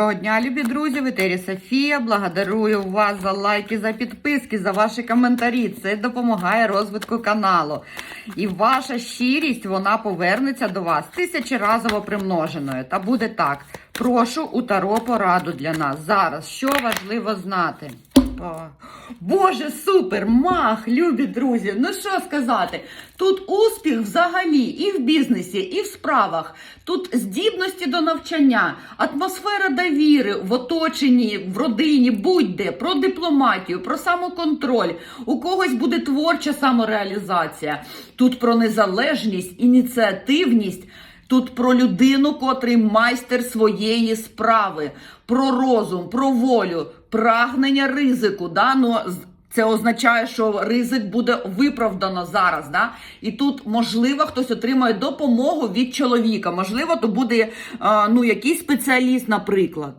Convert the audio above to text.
Доброго дня, любі друзі, в етері Софія. Благодарую вас за лайки, за підписки, за ваші коментарі. Це допомагає розвитку каналу. І ваша щирість вона повернеться до вас тисячеразово примноженою. Та буде так. Прошу у Таро пораду для нас. Зараз що важливо знати? О, Боже, супер! Мах, любі друзі! Ну що сказати? Тут успіх взагалі і в бізнесі, і в справах. Тут здібності до навчання, атмосфера довіри в оточенні, в родині, будь-де, про дипломатію, про самоконтроль. У когось буде творча самореалізація. Тут про незалежність, ініціативність. Тут про людину, котрий майстер своєї справи, про розум, про волю, прагнення ризику. Да? Ну, це означає, що ризик буде виправдано зараз. Да? І тут, можливо, хтось отримає допомогу від чоловіка. Можливо, то буде ну, якийсь спеціаліст, наприклад.